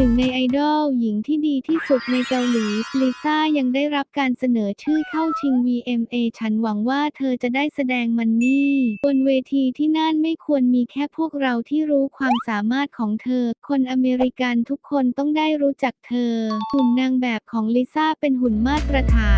หนึ่งในไอดอลหญิงที่ดีที่สุดในเกาหลีลิซ่ายังได้รับการเสนอชื่อเข้าชิง VMA ฉันหวังว่าเธอจะได้แสดงมันนี่บนเวทีที่นั่นไม่ควรมีแค่พวกเราที่รู้ความสามารถของเธอ คนอเมริกันทุกคนต้องได้รู้จักเธอ หุ่นนางแบบของลิซ่าเป็นหุ่นมาตรฐาน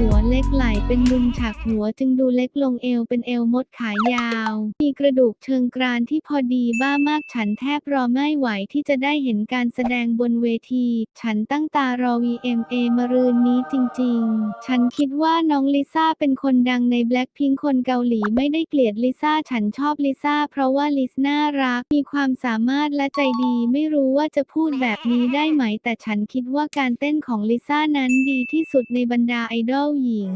หัวเล็กไหลเป็นมุมฉากหัวจึงดูเล็กลงเอวเป็นเอวมดขายาว มีกระดูกเชิงกรานที่พอดีบ้ามากฉันแทบรอไม่ไหวที่จะได้เห็นการแสดงบนเวที ฉันตั้งตารอ VMA มะรืนนี้จริง ๆ ฉันคิดว่าน้องลิซ่าเป็นคนดังใน Blackpink คนเกาหลีไม่ได้เกลียดลิซ่าฉันชอบลิซ่าเพราะว่าลิซน่ารัก มีความสามารถและใจดีไม่รู้ว่าจะพูดแบบนี้ได้ไหม แต่ฉันคิดว่าการเต้นของลิซ่านั้นดีที่สุดในบรรดาไอดอลหญิง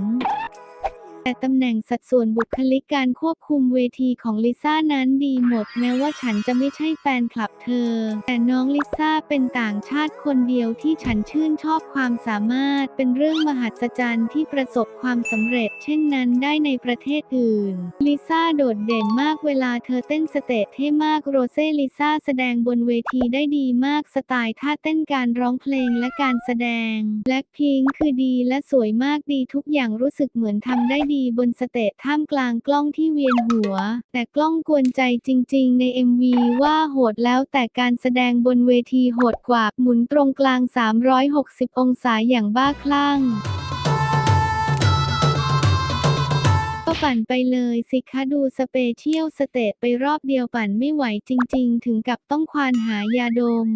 แต่ตำแหน่งสัดส่วนบุคลิกการควบคุมเวทีของลิซ่านั้นดีหมด แม้ว่าฉันจะไม่ใช่แฟนคลับเธอ แต่น้องลิซ่าเป็นต่างชาติคนเดียวที่ฉันชื่นชอบความสามารถ เป็นเรื่องมหัศจรรย์ที่ประสบความสำเร็จ เช่นนั้นได้ในประเทศอื่น ลิซ่าโดดเด่นมากเวลาเธอเต้นสเตปเท่มากโรเซ่ลิซ่าแสดงบนเวทีได้ดีมากสไตล์ท่าเต้นการร้องเพลงและการแสดงแบล็คพิงคือดีและสวยมากดีทุกอย่างรู้สึกเหมือนทำได้ดีบนสเตจท่ามกลางกล้องที่เวียนหัว แต่กล้องกวนใจจริง ๆ ใน MV ว่าโหดแล้วแต่การแสดงบนเวทีโหดกว่าหมุนตรงกลาง 360 องศาอย่างบ้าคลั่งก็ปั่นไปเลยสิคะดูสเปเชียลสเตจไปรอบเดียวปั่นไม่ไหวจริง ๆ ถึงกับต้องควานหายาดม